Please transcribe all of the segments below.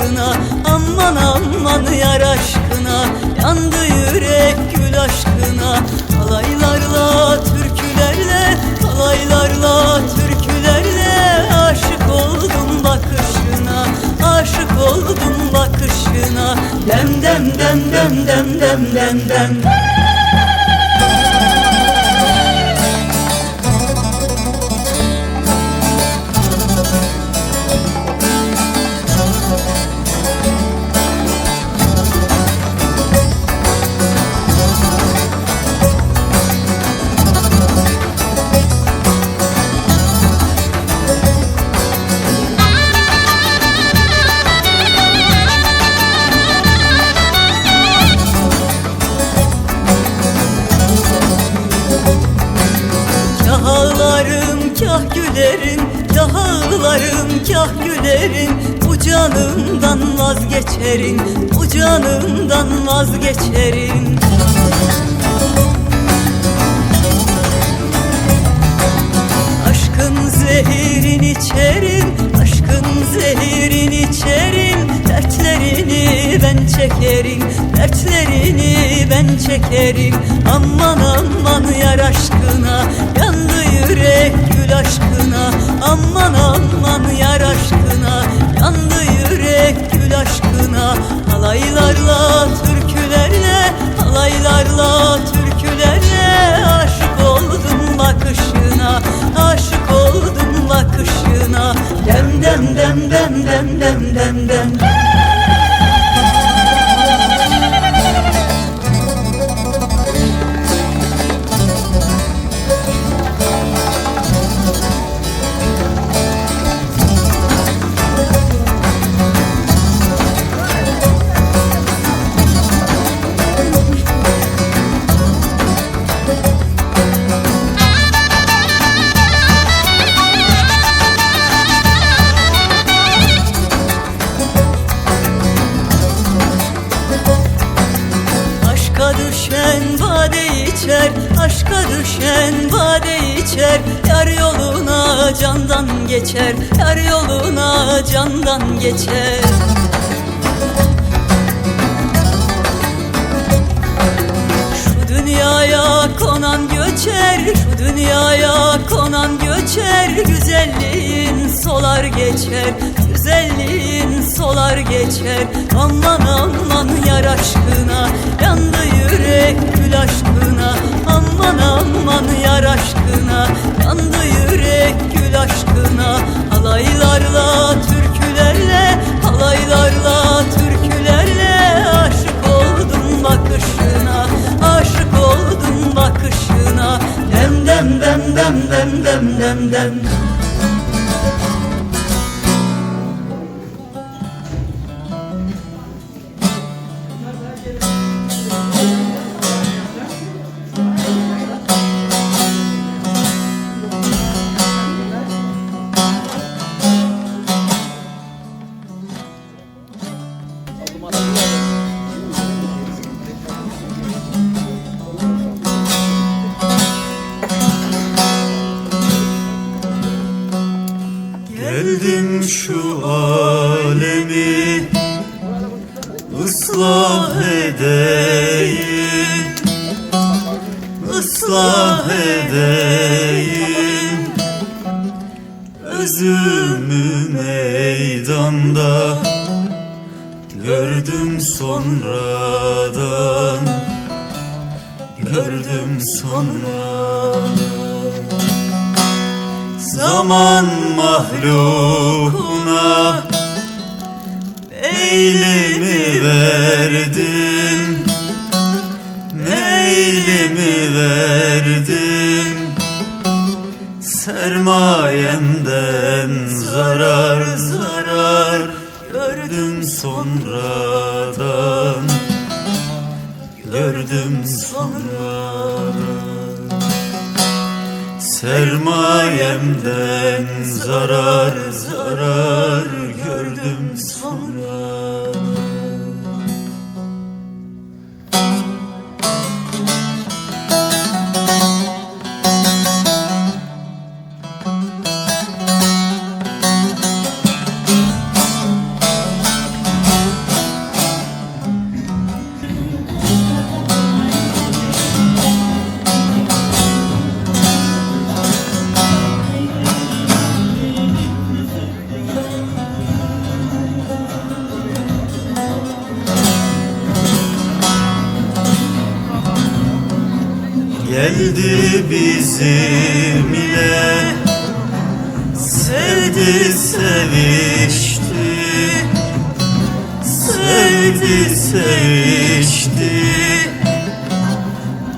aşkına Aman aman yar aşkına Yandı yürek gül aşkına. Alaylarla türkülerle Alaylarla türkülerle Aşık oldum bakışına Aşık oldum bakışına. Dem dem dem dem dem dem dem dem. Kah kah gülerim Kah ağlarım kah gülerim. Bu canımdan vazgeçerim Bu canımdan vazgeçerim Aşkın zehirin içerim Aşkın zehirin içerim. Dertlerini ben çekerim Dertlerini ben çekerim. Aman aman yar aşkına Yandı yürek gül aşkına. Aman aman yar aşkına Yandı yürek gül aşkına. Halaylarla türkülerle Halaylarla türkülerle düşen bade içer. Yar yoluna candan geçer. Yar yoluna candan geçer. Şu dünyaya konan göçer. Şu dünyaya konan göçer. Güzelliğin solar geçer. Güzelliğin solar geçer. Aman aman yar aşkına. Yandı yürek gül aşkına Aman aman yar aşkına Yandı yürek gül aşkına. Halaylarla türkülerle Halaylarla türkülerle Aşık oldum bakışına. Aşık oldum bakışına. Dem dem dem dem dem dem dem dem. Geldim edeyim. Islah edeyim. Özümü meydanda gördüm sonradan. Gördüm sonradan. Zaman mahlukuna Meylimi verdim Meylimi verdim Sermayemden zarar zarar Gördüm sonradan. Gördüm sonradan. Sermayemden zarar zarar gördüm sonra Geldi bizim ile Sevdi sevişti. Sevdi sevişti.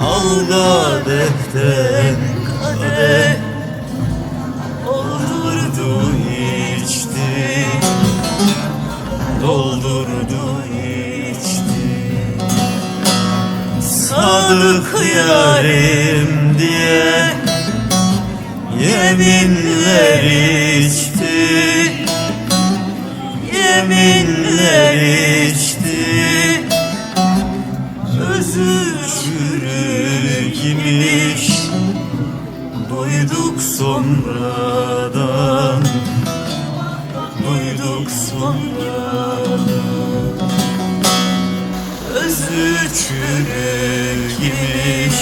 Al kadehten kadeh Sadık yarim diye. Yeminler içti imiş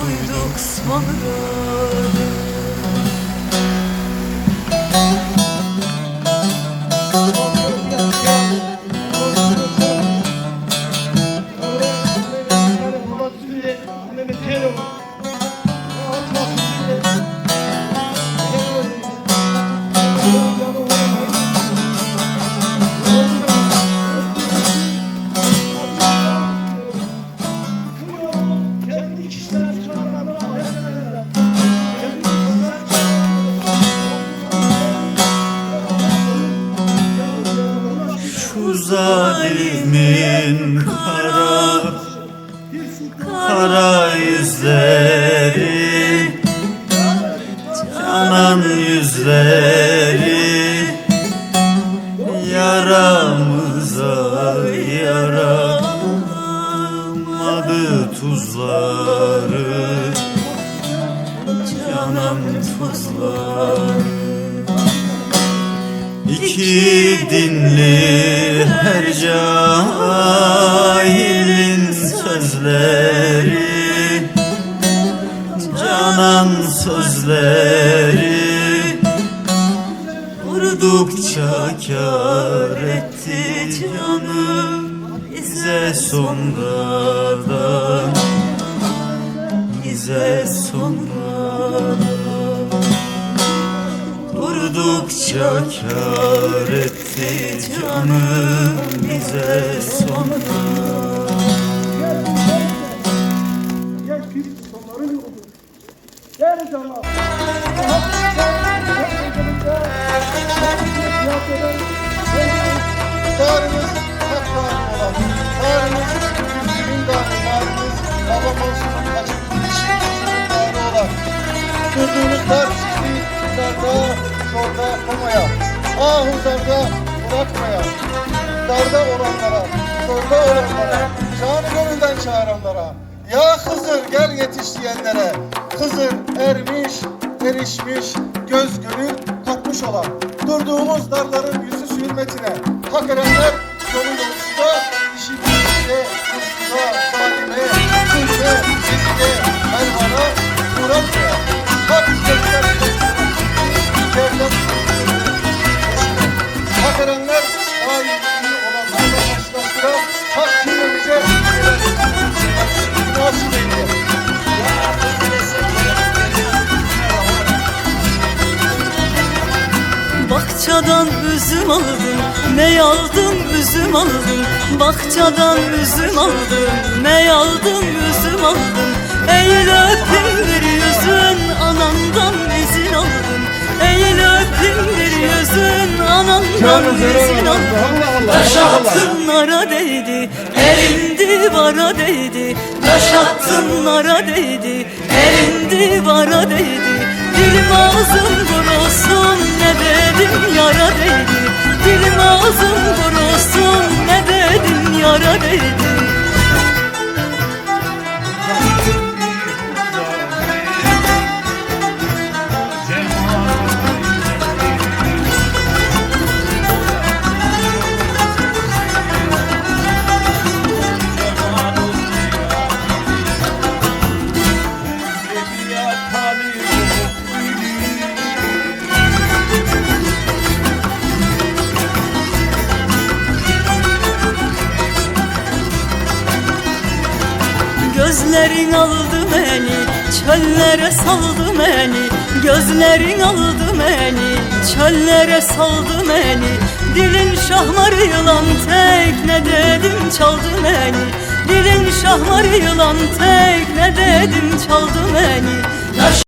Duyduk sonradan zalimin kara Kara yüzleri Canan yüzleri Yaramıza yaramadı tuzları Canan tuzları İki dinli her cahilin sözleri Canan sözleri. Vurdukça kar etti canım Bize sonradan Bize sonradan Durdukça kar etti canım bize sonra. Tarımız tarım olan, tarımız bizim tarım, tarımız babamız işimizin tarı olan. Durduğumuz dar sizi darda, solda yapmaya, ahu darda bırakmaya, darda olanlara, solda olanlara, canı gönülden çağıranlara, ya Hızır gel yetiş diyenlere, Hızır ermiş, erişmiş, göz gönül katmış olan, durduğumuz darların yüzü hürmetine, hak erenler yolu yolcuda, işi gücüde, hırsıza, Bahçadan üzüm aldım, ne aldım üzüm aldım. Bahçadan üzüm aldım, ne aldım üzüm aldım. Eğil öpeyim bir yüzün, anandan izin aldım. Eğil öpeyim bir yüzün, anandan izin aldım. Taş attınlara değdi, elindi vara değdi. Taş attınlara değdi, elindi vara değdi Dilim ağzım kurusun ne dedim yara değdi Dilim ağzım kurusun ne dedim yara değdi Gözlerin aldı beni Çöllere saldı beni. Gözlerin aldı beni Çöllere saldı beni. Dilin şahmarı yılan tek ne dedim çaldı beni. Dilin şahmarı yılan tek ne dedim çaldı beni